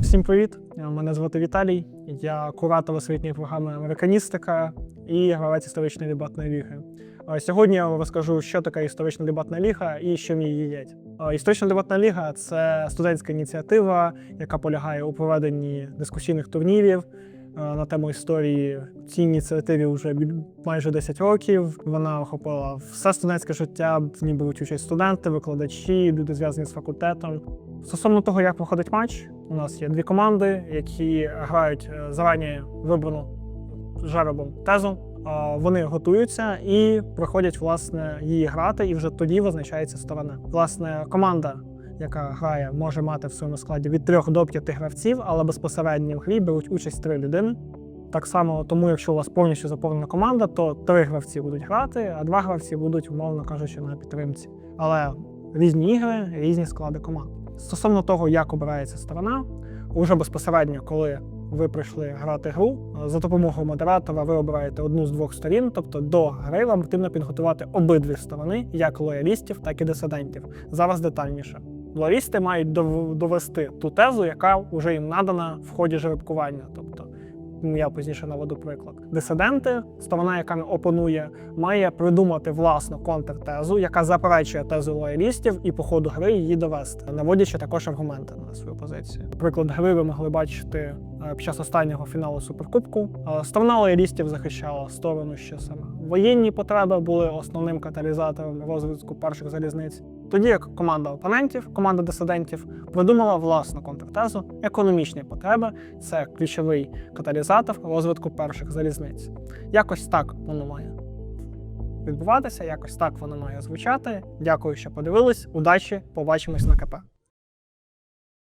Всім привіт! Мене звати Віталій. Я куратор освітньої програми Американістика і гравець історичної дебатної ліги. Сьогодні я вам розкажу, що таке історична дебатна ліга і що в їдять. Е, Історична дебатна ліга це студентська ініціатива, яка полягає у проведенні дискусійних турнірів на тему історії. Цій ініціативі вже майже 10 років. Вона охопила все студентське життя. В ній беруть участь студенти, викладачі, люди зв'язані з факультетом. Стосовно того, як проходить матч, у нас є дві команди, які грають е, зарані вибрану жеребом тезу. Вони готуються і приходять власне її грати, і вже тоді визначається сторона. Власне, команда, яка грає, може мати в своєму складі від 3 до 5 гравців, але безпосередньо в грі беруть участь 3 людини. Так само, тому якщо у вас повністю заповнена команда, то три гравці будуть грати, а два гравці будуть, умовно кажучи, на підтримці. Але різні ігри, різні склади команд. Стосовно того, як обирається сторона, уже безпосередньо, коли ви прийшли грати гру, за допомогою модератора ви обираєте одну з двох сторін, тобто до гри вам потрібно підготувати обидві сторони, як лоялістів, так і дисидентів. Зараз детальніше. Лоялісти мають дов- довести ту тезу, яка вже їм надана в ході жеребкування. Тобто я пізніше наведу приклад. Дисиденти, сторона, яка опонує, має придумати власну контртезу, яка заперечує тезу лоялістів, і по ходу гри її довести, наводячи також аргументи на свою позицію. Приклад гри ви могли бачити е, під час останнього фіналу суперкубку. Е, Сторона лоялістів захищала сторону, що саме воєнні потреби були основним каталізатором розвитку перших залізниць. Тоді як команда опонентів, команда дисидентів придумала власну контртезу, економічні потреби це ключовий каталізатор розвитку перших залізниць. Якось так воно має відбуватися, якось так воно має звучати. Дякую, що подивились. Удачі, побачимось на КП.